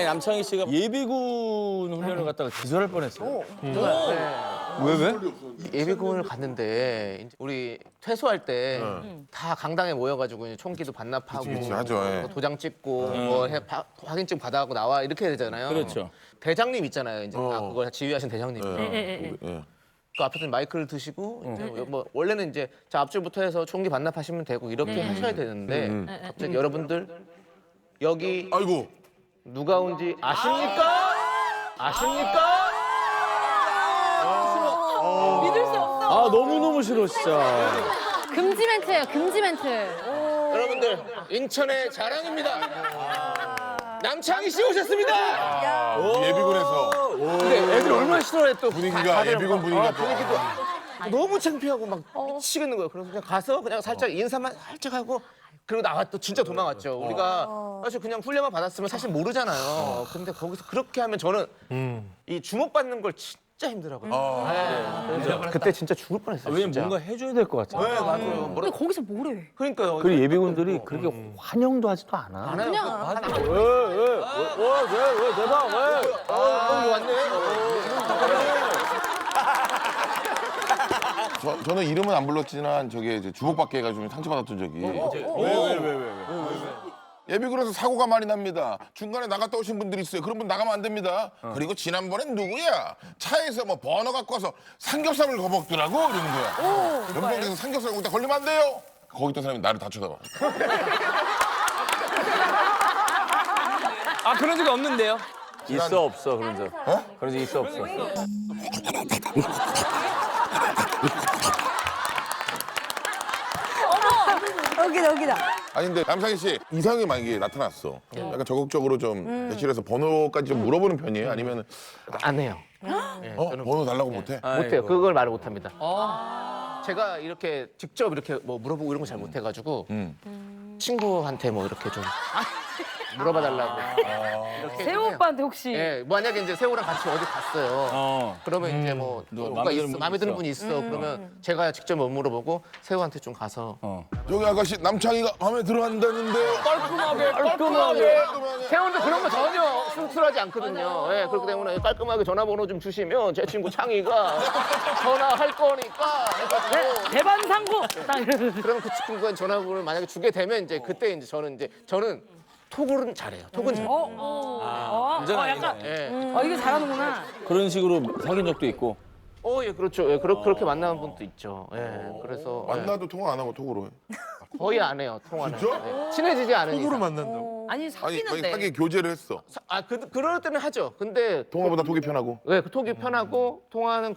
아니 남창희 씨가 예비군 훈련을 갔다가 기절할 뻔했어요. 왜 왜? 예비군을 갔는데 이제 우리 퇴소할 때 다 강당에 모여가지고 이제 총기도 반납하고 그치, 그치, 하죠, 예. 뭐 도장 찍고 뭐 해- 바- 확인증 받아가고 나와 이렇게 되잖아요. 그렇죠. 대장님 있잖아요. 이제 아, 그걸 지휘하신 대장님. 예. 그 앞에서 마이크를 드시고 이제 뭐 원래는 이제 자 앞줄부터 해서 총기 반납하시면 되고 이렇게 하셔야 되는데 갑자기 여러분들 여기 아이고. 누가 온지 아십니까? 아십니까? 믿을 수 없어. 아 너무 너무 싫어 진짜. 금지 멘트예요. 금지 멘트. 여러분들 인천의 자랑입니다. 남창희 씨 오셨습니다. 예비군에서 근데 애들 얼마나 싫어해 또 분위기가 다- 다들 예비군 막, 분위기가 어, 또. 분위기도 너무 창피하고 막 미치겠는 거예요. 그래서 그냥 가서 그냥 살짝 인사만 살짝 하고 그리고 나왔 또 진짜 도망갔죠. 우리가 사실 그냥 훈련만 받았으면 사실 모르잖아요. 근데 거기서 그렇게 하면 저는 이 주목받는 걸 진짜 힘들어하거든요. 네. 그때 진짜 죽을 뻔했어요. 왜냐면 진짜. 뭔가 해줘야 될 것 같아. 네, 맞아요. 뭐라 근데 거기서 뭐래? 그러니까요. 그리고 예비군들이 그렇게 환영도 하지도 않아. 안 해요. 그냥 하나 왜왜 대박 왜? 어, 여기 왔네. 저, 저는 이름은 안 불렀지만 저게 이제 주목받게 해가지고 상처받았던 적이 왜왜 왜 왜? 예비군에서 사고가 많이 납니다. 중간에 나갔다 오신 분들이 있어요. 그런 분 나가면 안 됩니다. 그리고 지난번엔 누구야? 차에서 뭐 버너 갖고 와서 삼겹살을 거먹더라고 이러는 거야. 연병장에서 삼겹살 먹다 걸리면 안 돼요. 거기 있던 사람이 나를 다 쳐다봐. 아 그런 적이 없는데요? 있어 없어 그런 적. 어? 그런 적 있어 없어. 여기다 여기다. 아니 근데 남상희 씨 이상이 만약에 나타났어. 약간 적극적으로 좀 대실해서 번호까지 좀 물어보는 편이에요? 아니면 안 해요. 네, 어? 저는 번호 달라고 못해? 못해요. 그걸 말을 못합니다. 제가 이렇게 직접 이렇게 뭐 물어보고 이런 거 잘 못해가지고 친구한테 뭐 이렇게 좀 물어봐 달라고. 이렇게 세호. 오빠한테 혹시 예, 만약에 이제 세호랑 같이 어디 갔어요. 어. 그러면 이제 뭐 누가 누가 마음에 있어, 드는 마음에 드는 분이 분이 있어. 그러면 제가 직접 못 물어보고 세호한테 좀 가서 어. 저기 아가씨 남창희가 마음에 들어 한다는데요. 깔끔하게 깔끔하게 세호는 그런 거 전혀 순출하지 않거든요. 예, 그렇기 때문에 깔끔하게 전화번호 좀 주시면 제 친구 창희가 전화할 거니까 해가지고 대반 상구. 딱 이러면서. 그러면 그 친구가 전화번호를 만약에 주게 되면 이제 그때 이제 저는 이제 저는 톡은 잘해요. 톡은 잘해요. 어, 어, 어, 약간. 예. 어, 이거 잘하는구나. 그런 식으로 사귄 적도 있고. 어, 예, 그렇죠. 예, 그렇, 그렇게 만나는 분도 있죠. 예, 그래서 예, 만나도 통화 안 하고 톡으로 해. 거의 안 해요, 통화는. 진짜? 예, 친해지지 않으니까. 만난다고? 아니 아니, 사귀는데. 아니 사기 교제를 했어. 아, 그, 그럴 때는 하죠. 근데 통화보다 톡이 편하고. 왜, 그 톡이 편하고 통화는